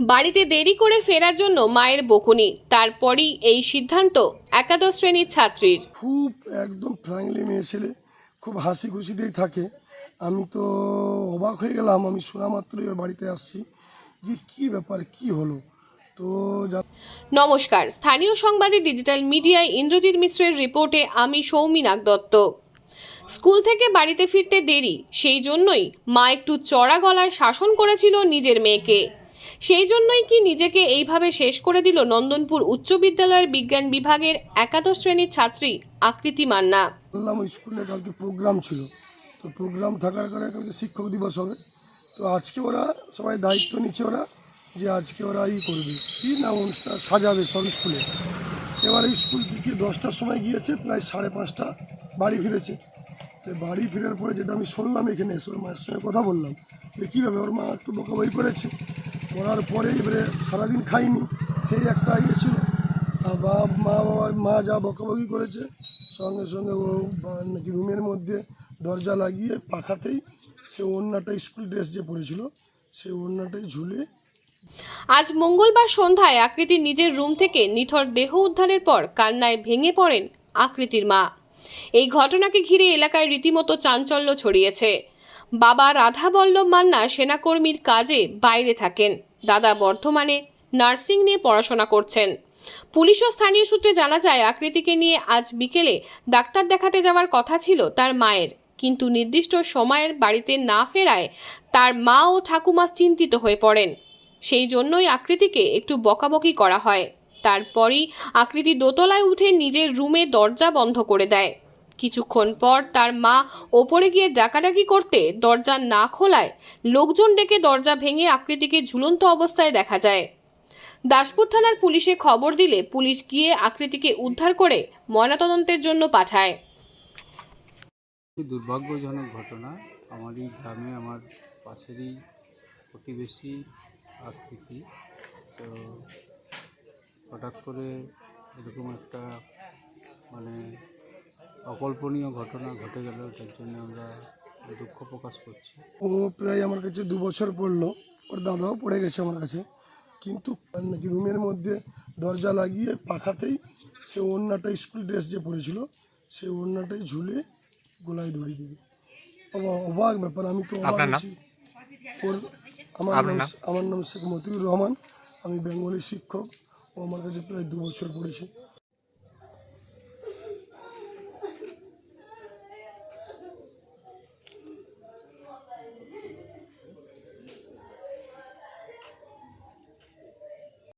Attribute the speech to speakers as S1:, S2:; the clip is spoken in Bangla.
S1: বাড়িতে দেরি করে ফেরার জন্য মায়ের বকুনি। তারপরই এই সিদ্ধান্ত একাদশ শ্রেণির ছাত্রীর।
S2: খুব একদম ফ্র্যাঙ্কলি মেয়ে ছেলে খুব হাসি খুশিতেই থাকে। আমি তো অবাক হয়ে গেলাম আমি শোনা মাত্রই ওর বাড়িতে আসছি যে কী ব্যাপার কি হলো? তো
S1: নমস্কার। স্থানীয় সংবাদে ডিজিটাল মিডিয়ায় ইন্দ্রজিৎ মিশ্রের রিপোর্টে আমি সৌমিনাক দত্ত। স্কুল থেকে বাড়িতে ফিরতে দেরি সেই জন্যই মা একটু চড়া গলায় শাসন করেছিল নিজের মেয়েকে। সেই জন্যই কি নিজেকে এইভাবে শেষ করে দিল নন্দনপুর উচ্চ বিদ্যালয়ের বিজ্ঞান বিভাগের একাদশ শ্রেণির ছাত্রী আকৃতি মান্না?
S2: বললাম স্কুলে কালকে প্রোগ্রাম ছিল। তো প্রোগ্রাম থাকার কারণে কালকে শিক্ষক দিবস হবে। তো আজকে ওরা সবাই দায়িত্ব নিচ্ছে ওরা যে আজকে ওরা ই করবে। কী না অনুষ্ঠান? সাজাবে সব স্কুলে। এবার স্কুল থেকে দশটার সময় গিয়েছে? প্রায় সাড়ে পাঁচটা। বাড়ি ফিরেছে। তো বাড়ি ফেরার পরে যেটা আমি শুনলাম এখানে এসে ওর মায়ের সঙ্গে কথা বললাম। যে কীভাবে? ওর মা একটু বকাবকি করেছে। করার পরে এবারে সারাদিন খাইনি, সেই একটা ইয়ে ছিল। আর মা, বাবা, মা যা বকাবকি করেছে, সঙ্গে সঙ্গে ও নাকি রুমের মধ্যে দরজা লাগিয়ে পাখাতেই সে ওড়নাটা স্কুল ড্রেস যে পরেছিল সেই ওড়নাটাই ঝুলে
S1: আজ মঙ্গলবার সন্ধ্যায় আকৃতির নিজের রুম থেকে নিথর দেহ উদ্ধারের পর কান্নায় ভেঙে পড়েন আকৃতির মা। এই ঘটনাকে ঘিরে এলাকায় রীতিমতো চাঞ্চল্য ছড়িয়েছে। বাবা রাধা বল্লভ মান্না সেনাকর্মীর কাজে বাইরে থাকেন। দাদা বর্ধমানে নার্সিং নিয়ে পড়াশোনা করছেন। পুলিশ ও স্থানীয় সূত্রে জানা যায়, আকৃতিকে নিয়ে আজ বিকেলে ডাক্তার দেখাতে যাওয়ার কথা ছিল তার মায়ের। কিন্তু নির্দিষ্ট সময়ের বাড়িতে না ফেরায় তার মা ও ঠাকুমা চিন্তিত হয়ে পড়েন। সেই জন্যই আকৃতিকে একটু বকাবকি করা হয়। তারপরই আকৃতি দোতলায় উঠে নিজের রুমে দরজা বন্ধ করে দেয়। কিছুক্ষণ পর তার মা ওপরে গিয়ে ডাকাডাকি করতে দরজা না খোলায় লোকজন ডেকে দরজা ভেঙে আকৃতিকে ঝুলন্ত অবস্থায় দেখা যায়। দাসপুর থানার পুলিশে খবর দিলে পুলিশ গিয়ে আকৃতিকে উদ্ধার করে ময়নাতদন্তের জন্য পাঠায়।
S3: দুর্ভাগ্যজনক ঘটনা। আমারই গ্রামে আমার পাশেরই প্রতিবেশী আকৃতি। তো হঠাৎ করে এরকম একটা মানে অকল্পনীয় ঘটনা ঘটে গেল এটার জন্য আমরা দুঃখ প্রকাশ করছি।
S2: ও প্রায় আমার কাছে দু বছর পড়ল। ওর দাদাও পড়ে গেছে আমার কাছে। কিন্তু নাকি রুমের মধ্যে দরজা লাগিয়ে পাখাতেই সে ওড়নাটা স্কুল ড্রেস যে পরেছিল সেই ওড়নাটাই ঝুলে গোলায় ধরিয়ে দিবে অবা- অবাক ব্যাপার আমি তো অবাক ওর আমার নাম? আমার নাম শেখ মতিউর রহমান। আমি বেঙ্গলি শিক্ষক। ও আমার কাছে প্রায় দু বছর পড়েছে।